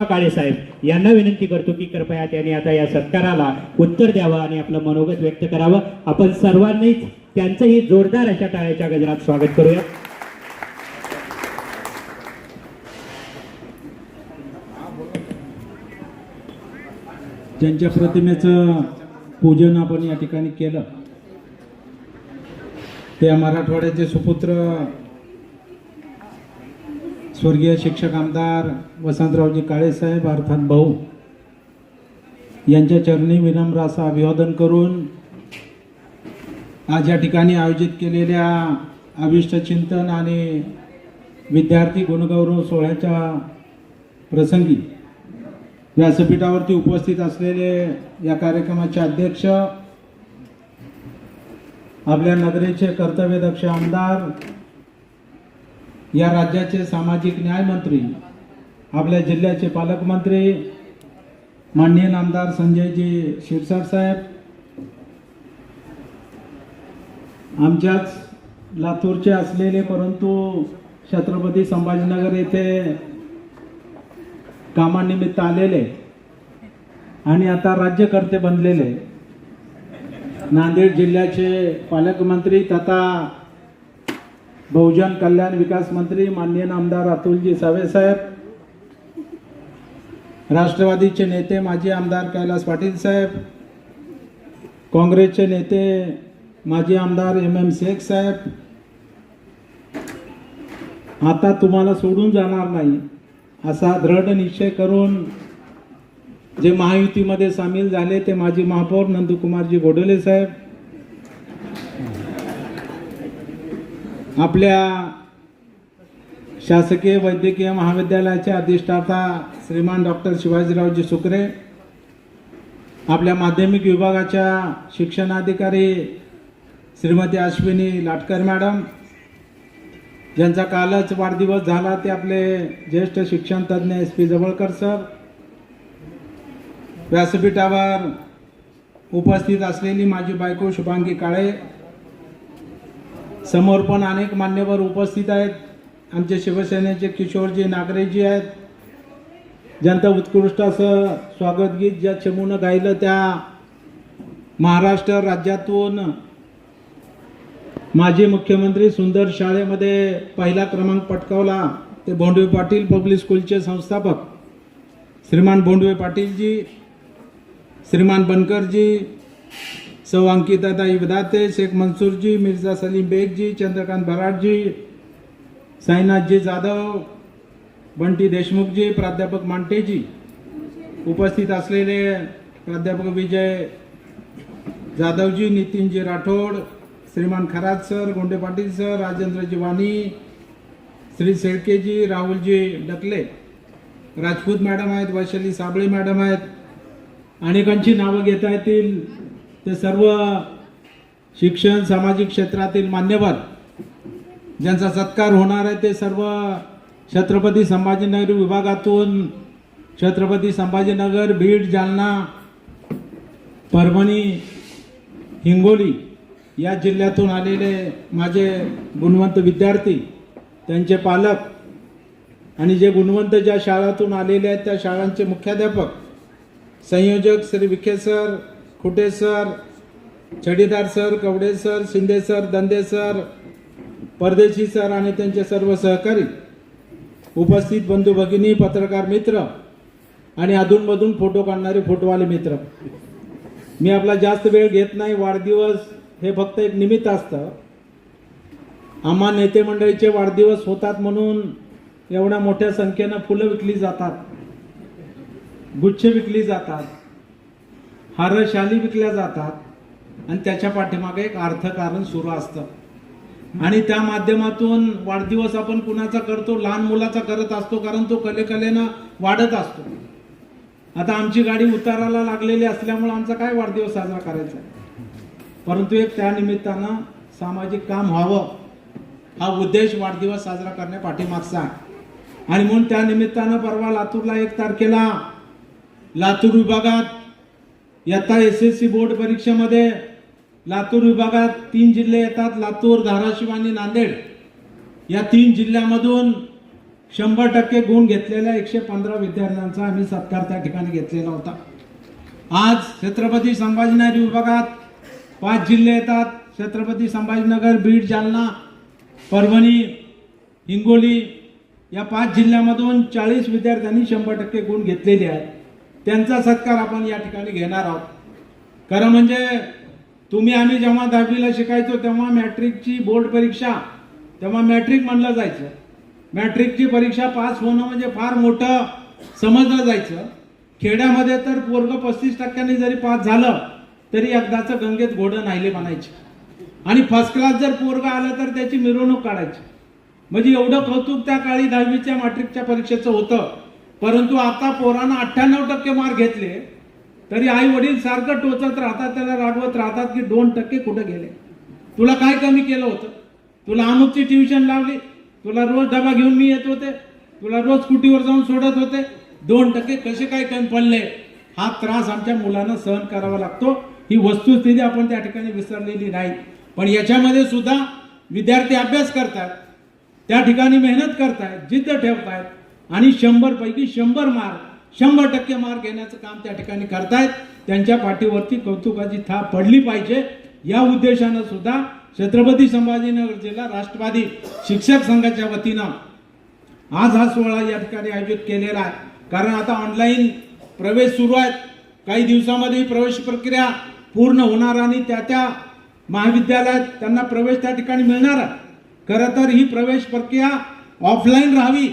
काळे साहेब यांना विनंती करतो की कृपया त्यांनी आता या सत्काराला उत्तर द्यावं आणि आपलं मनोगत व्यक्त करावं. आपण सर्वांनीच त्यांचंही जोरदार अशा टाळ्याच्या गजरात स्वागत करूया. ज्यांच्या प्रतिमेचं पूजन आपण या ठिकाणी केलं ते मराठवाड्याचे सुपुत्र स्वर्गीय शिक्षक आमदार वसंतरावजी काळेसाहेब अर्थात भाऊ यांच्या चरणी विनम्र असं अभिवादन करून आज या ठिकाणी आयोजित केलेल्या अभिष्टचिंतन आणि विद्यार्थी गुणगौरव सोहळ्याच्या प्रसंगी व्यासपीठावरती उपस्थित असलेले या कार्यक्रमाचे अध्यक्ष आपल्या नगरीचे कर्तव्यदक्ष आमदार या राज्याचे सामाजिक न्याय मंत्री आपल्या जिल्ह्याचे पालकमंत्री माननीय आमदार संजयजी शिरसाट साहेब आमच्याच लातूरचे असलेले परंतु छत्रपती संभाजीनगर येथे कामानिमित्त आलेले आणि आता राज्यकर्ते बनलेले नांदेड जिल्ह्याचे पालकमंत्री तथा बहुजन कल्याण विकास मंत्री माननीय आमदार अतुलजी सावे साहेब राष्ट्रवादीचे नेते माजी आमदार कैलास पाटील साहेब काँग्रेसचे नेते माजी आमदार एम एम शेख साहेब. आता तुम्हाला सोडून जाणार नाही असा दृढ निश्चय करून जे महायुतीमध्ये सामील झाले ते माजी महापौर नंदकुमारजी गोडोले साहेब. आपल्या शासकीय वैद्यकीय महाविद्यालयाचे अधिष्ठाता श्रीमान डॉक्टर शिवाजीरावजी सुकरे आपल्या माध्यमिक विभागाच्या शिक्षणाधिकारी श्रीमती अश्विनी लाटकर मॅडम ज्यांचा कालच वाढदिवस झाला ते आपले ज्येष्ठ शिक्षण तज्ज्ञ एस पी जवळकर सर व्यासपीठावर उपस्थित असलेली माझी बायको शुभांगी काळे समोर पण अनेक मान्यवर उपस्थित आहेत. आमचे शिवसेनेचे किशोरजी नागरेजी आहेत. ज्यांचं उत्कृष्ट असं स्वागतगीत ज्या चमूनं गायलं त्या महाराष्ट्र राज्यातून माजी मुख्यमंत्री सुंदर शाळेमध्ये पहिला क्रमांक पटकावला. ते भोंडवे पाटील पब्लिक स्कूलचे संस्थापक. श्रीमान भोंडवे पाटीलजी श्रीमान बनकरजी सौ अंकिताताई वदाते शेख मंसूरजी मिर्झा सलीम बेगजी चंद्रकांत भराटजी साईनाथजी जाधव बंटी देशमुखजी प्राध्यापक मांटेजी उपस्थित असलेले प्राध्यापक विजय जाधवजी नितीनजी राठोड श्रीमान Kharat sir Gonde Patil sir Rajendraji Wani Shri Shelkeji Rahulji Dakle Rajput madam आहेत वैशाली साबळे मॅडम आहेत अनेकांची नावं घेता येतील. ते सर्व शिक्षण सामाजिक क्षेत्रातील मान्यवर ज्यांचा सत्कार होणार आहे ते सर्व छत्रपती संभाजीनगर विभागातून छत्रपती संभाजीनगर बीड जालना परभणी हिंगोली या जिल्ह्यातून आलेले माझे गुणवंत विद्यार्थी त्यांचे पालक आणि जे गुणवंत ज्या शाळातून आलेले आहेत त्या शाळांचे मुख्याध्यापक संयोजक Shri Vikhe sir Phute sir Chhadidar sir Kawade sir Shinde sir Dande sir Pardeshi sir आणि त्यांचे सर्व सहकारी उपस्थित बंधू भगिनी पत्रकार मित्र आणि अधूनमधून फोटो काढणारे फोटोवाले मित्र. मी आपला जास्त वेळ घेत नाही वाढदिवस हे फक्त एक निमित्त असतं. आम्हा नेते मंडळीचे वाढदिवस होतात म्हणून एवढ्या मोठ्या संख्येनं फुलं विकली जातात. गुच्छ विकली जातात. हार शाली विकल्या जातात आणि त्याच्या पाठीमागे एक अर्थकारण सुरू असतं. आणि त्या माध्यमातून वाढदिवस आपण कुणाचा करतो लहान मुलाचा करत असतो कारण तो कलेकलेनं वाढत असतो. आता आमची गाडी उताराला लागलेली असल्यामुळे आमचा काय वाढदिवस साजरा करायचा? परंतु एक त्या निमित्तानं सामाजिक काम व्हावं हा उद्देश वाढदिवस साजरा करण्या पाठीमागचा आहे. आणि म्हणून त्या निमित्तानं परवा लातूरला एक तारखेला लातूर विभागात इयत्ता एस एस सी बोर्ड परीक्षेमध्ये लातूर विभागात तीन जिल्हे येतात लातूर धाराशिव आणि नांदेड. या तीन जिल्ह्यामधून शंभर टक्के गुण घेतलेल्या एकशे पंधरा विद्यार्थ्यांचा आम्ही सत्कार त्या ठिकाणी घेतलेला होता. आज छत्रपती संभाजीनगर विभागात पाच जिल्हे येतात छत्रपती संभाजीनगर बीड जालना परभणी हिंगोली या पाच जिल्ह्यामधून चाळीस विद्यार्थ्यांनी शंभर टक्के गुण घेतलेले आहेत. त्यांचा सत्कार आपण या ठिकाणी घेणार आहोत. खरं म्हणजे तुम्ही आम्ही जेव्हा दहावीला शिकायचो तेव्हा मॅट्रिकची बोर्ड परीक्षा तेव्हा मॅट्रिक म्हणलं जायचं. मॅट्रिकची परीक्षा पास होणं म्हणजे फार मोठं समजलं जायचं. खेड्यामध्ये तर पोरग पस्तीस टक्क्यांनी जरी पास झालं तरी एकदाचं गंगेत घोडं नाहिले म्हणायचे. आणि फर्स्ट क्लास जर पोरग आलं तर त्याची मिरवणूक काढायची. म्हणजे एवढं कौतुक त्या काळी दहावीच्या मॅट्रिकच्या परीक्षेचं होतं. परंतु आता पोरांना अठ्ठ्याण्णव टक्के मार्क घेतले तरी आई वडील सारखं टोचत राहतात त्याला रागवत राहतात की दोन टक्के कुठे गेले? तुला काय कमी केलं होतं? तुला अमुकची ट्युशन लावली तुला रोज डबा घेऊन मी येत होते तुला रोज स्कूटीवर जाऊन सोडत होते दोन टक्के कसे काय कमी पडले? हा त्रास आमच्या मुलांना सहन करावा लागतो. ही वस्तुस्थिती आपण त्या ठिकाणी विसरलेली नाही. पण याच्यामध्ये सुद्धा विद्यार्थी अभ्यास करतात त्या ठिकाणी मेहनत करतायत जिद्द ठेवतायत आणि शंभरपैकी शंभर मार्क शंभर टक्के मार्क घेण्याचं काम त्या ठिकाणी करतायत. त्यांच्या पाठीवरती कौतुकाची थाप पडली पाहिजे. या उद्देशानं सुद्धा छत्रपती संभाजीनगर जिल्हा राष्ट्रवादी शिक्षक संघाच्या वतीनं आज हा सोहळा या ठिकाणी आयोजित केलेला आहे. कारण आता ऑनलाईन प्रवेश सुरू आहेत. काही दिवसामध्ये प्रवेश प्रक्रिया पूर्ण होणार आणि त्या त्या महाविद्यालयात त्यांना प्रवेश त्या ठिकाणी मिळणार आहे. खरं तर ही प्रवेश प्रक्रिया ऑफलाईन राहावी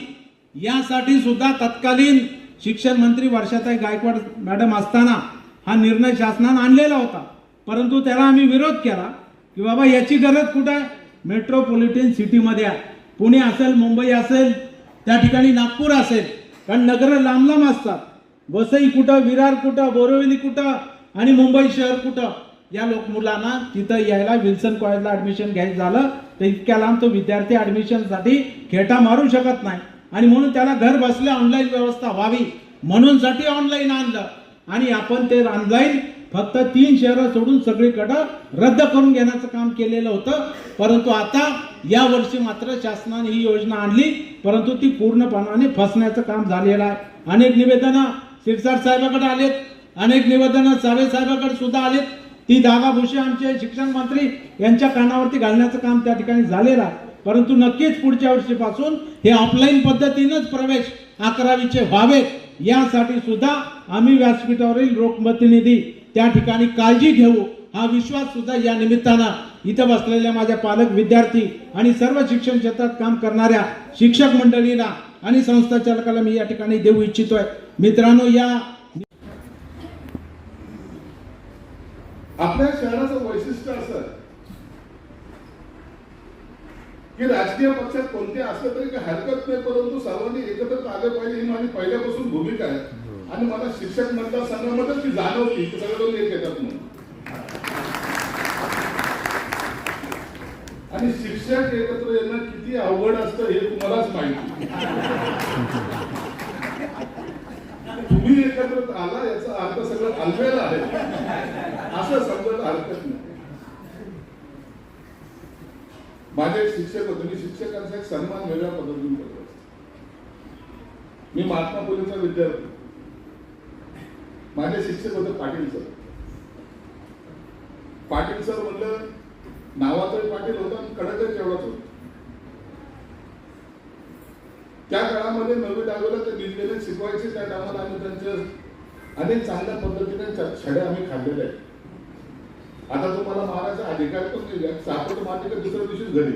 यासाठी सुद्धा तत्कालीन शिक्षण मंत्री वर्षाताई गायकवाड मॅडम असताना हा निर्णय शासनानं आणलेला होता. परंतु त्याला आम्ही विरोध केला की बाबा याची गरज कुठं? आहे मेट्रोपॉलिटन सिटीमध्ये आहे. पुणे असेल मुंबई असेल त्या ठिकाणी नागपूर असेल. कारण नगरं लांब लांब असतात. वसई कुठं विरार कुठं बोरिवली कुठं आणि मुंबई शहर कुठं? या लोक मुलांना तिथं यायला विल्सन कॉलेजला ॲडमिशन घ्यायचं झालं. तर इतक्या लांब तो विद्यार्थी ॲडमिशनसाठी खेटा मारू शकत नाही. आणि म्हणून त्याला घर बसल्या ऑनलाईन व्यवस्था व्हावी. म्हणून साठी ऑनलाईन आणलं. आणि आपण ते ऑनलाईन फक्त तीन शहरं सोडून सगळीकडं रद्द करून घेण्याचं काम केलेलं होतं. परंतु आता या वर्षी मात्र शासनाने ही योजना आणली. परंतु ती पूर्णपणाने फसण्याचं काम झालेलं आहे. अनेक निवेदनं शिरसाट साहेबाकडे आलेत. अनेक निवेदनं सावे साहेबाकडे सुद्धा आलेत. ती दागाभूषी आमचे शिक्षण मंत्री यांच्या कानावरती घालण्याचं काम त्या ठिकाणी झालेलं आहे. परंतु नक्कीच पुढच्या वर्षीपासून हे ऑफलाईन पद्धतीनंच प्रवेश अकरावीचे व्हावेत. यासाठी सुद्धा आम्ही व्यासपीठावरील लोकप्रतिनिधी त्या ठिकाणी काळजी घेऊ. हा विश्वास सुद्धा या निमित्तानं इथं बसलेल्या माझ्या पालक विद्यार्थी आणि सर्व शिक्षण क्षेत्रात काम करणाऱ्या शिक्षक मंडळीला आणि संस्था चालकाला मी या ठिकाणी देऊ इच्छितोय. मित्रांनो या आपल्या शहराचं वैशिष्ट्य असं की राजकीय पक्षात कोणते असलं तरी काही हरकत नाही परंतु सर्वांनी एकत्र आले पाहिजे ही माझी पहिल्यापासून भूमिका आहे. आणि मला शिक्षक मतदारसंघामध्ये ती जाणवली की सगळे लोक एक येतात म्हणून. आणि शिक्षक एकत्र येणं किती अवघड असतं हे तुम्हालाच माहिती. तुम्ही एकत्र आला याचा अर्थ सगळं अलवेला आहे. असं समजायला हरकत नाही. माझे शिक्षक होते मी शिक्षकांचा एक सन्मान वेगळ्या पद्धतीने करतो. मी महात्मा फुलेचा विद्यार्थी. माझे शिक्षक होते पाटील सर. पाटील सर म्हणलं नावाचाही पाटील होता आणि कडकच एवढाच होता. त्या काळामध्ये नवी दहावीला ते दिल्लीला शिकवायचे त्या टायमाला आम्ही त्यांच्या अनेक चांगल्या पद्धतीने छ- छडे आम्ही खाल्लेले आहेत. आता तुम्हाला मारायचा अधिकार पण नाही आहे. सापट मारली का दुसऱ्या दिवशीच घरी.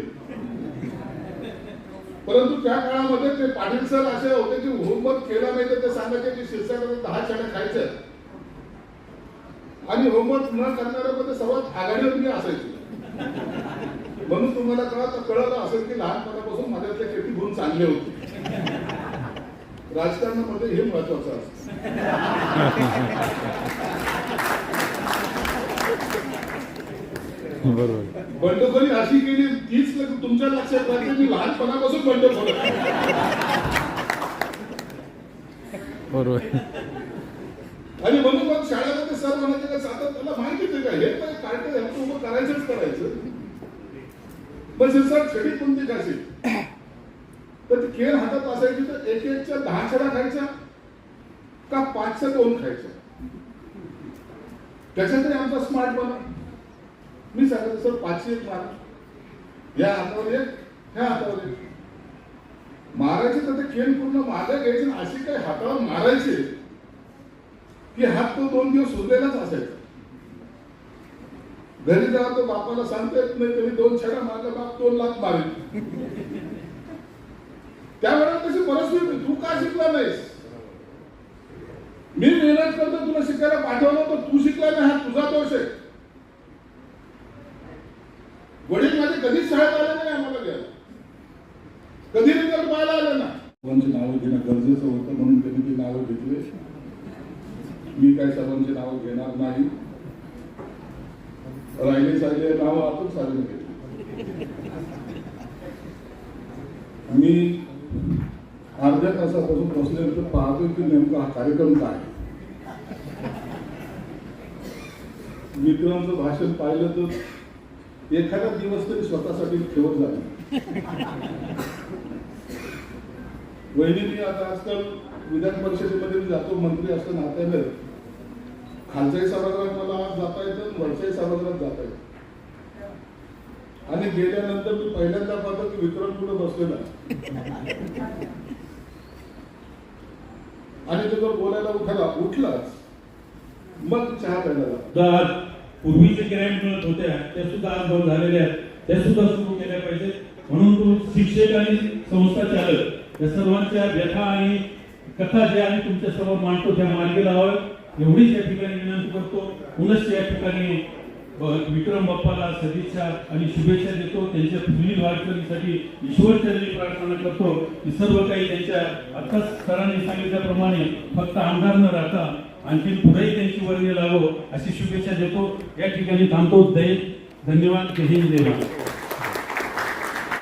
परंतु त्या काळामध्ये ते पाटील सर असे होते की होमवर्क केला नाही तर ते सांगायचे की शिरसाट दहा छड्या खायच्या आणि होमवर्क न करणाऱ्यामध्ये सर्वात आघाडीवर मी असायची. म्हणून तुम्हाला कळत कळलं असेल की लहानपणापासून माझ्यातले किती गुण चांगले होते. राजकारणामध्ये हे महत्वाचं असतं. बरोबर. बंडखोरी अशी केली तीच तुमच्या लक्षात राहते मी लहानपणापासून बंडखोर. बरोबर. आणि म्हणून मग शाळेमध्ये सर म्हणायचे का सातत त्याला माहितीच आहे का हे काय कार्ट ह्याचं उभं करायचंच करायचं. पण सर छडी कोणती कशी तर ती केन हातात असायची तर एक एकच्या दहा छडा खायच्या का पाचच्या दोन खायच्या? त्याच्यातही आमचा स्मार्ट बना मी सांगतो सर पाचशे एक मारा या हातावर एक ह्या हातावर एक मारायचे तर ते खेळ पूर्ण मागे घ्यायचे अशी काही हातावर मारायचे की हात तो दोन दिवस उरलेलाच असायचा घरी जेव्हा तो बापाला सांगता येत नाही तरी दोन छडा मारला बाप दोन लाख मारेल. त्यावेळेला तशी परिस्थिती होती. तू का शिकला नाहीस? मी मेहनत करतो तुला शिकायला पाठवलं तर तू शिकला नाही हा तुझा दोष आहे. वडील माझे कधीच शाळेत आले नाही आम्हाला घ्यायला कधी रिझल्ट पाहायला आले ना? सर्वांची नावं घेणं गरजेचं होतं म्हणून त्यांनी ती नावं घेतली. मी काय सर्वांची नावं घेणार नाही. राहिले साहिले नावं आपण साजरे घेतली मी अर्ध्या तासापासून बसल्यानंतर पाहतोय की नेमका हा कार्यक्रम काय. मित्रांचं भाषण पाहिलं तर एखादा दिवस तरी स्वतःसाठी ठेवत जातो वहिनी आता आजकाल विधान परिषदेमध्ये मी जातो मंत्री असं नात्याने खालच्याही सभागृहात मला आज जाता येतं वरच्याही सभागृहात जाता येतं. आणि गेल्यानंतर मी पहिल्यांदा पाहतो की विक्रम पुढे बसलेला आणि तो जर बोलायला उठाला उठलाच मग चहा प्यायला पूर्वीचे ग्रँड मिळत होत्या त्या सुद्धा आज बंद झालेल्या आहेत. त्या सुद्धा सुरू केल्या पाहिजेत. म्हणून तो शिक्षक आणि संस्था चालक या सर्वांच्या व्यथा आणि कथा ज्या आम्ही तुमच्यासमोर मांडतो त्या मार्गी लावाव्यात. एवढीच या ठिकाणी विनंती करतो. पुनश्च या ठिकाणी विक्रम बाप्पाला सदिच्छा आणि शुभेच्छा देतो. त्यांच्या पुढील वाटचालीसाठी ईश्वरचरणी प्रार्थना करतो. की सर्व काही त्यांच्या आत्ताच सरांनी सांगितल्याप्रमाणे फक्त आमदार न राहता आणखी पुढेही त्यांची वर्णी लावो अशी शुभेच्छा देतो. या ठिकाणी थांबतो. दय धन्यवाद. जय हिंद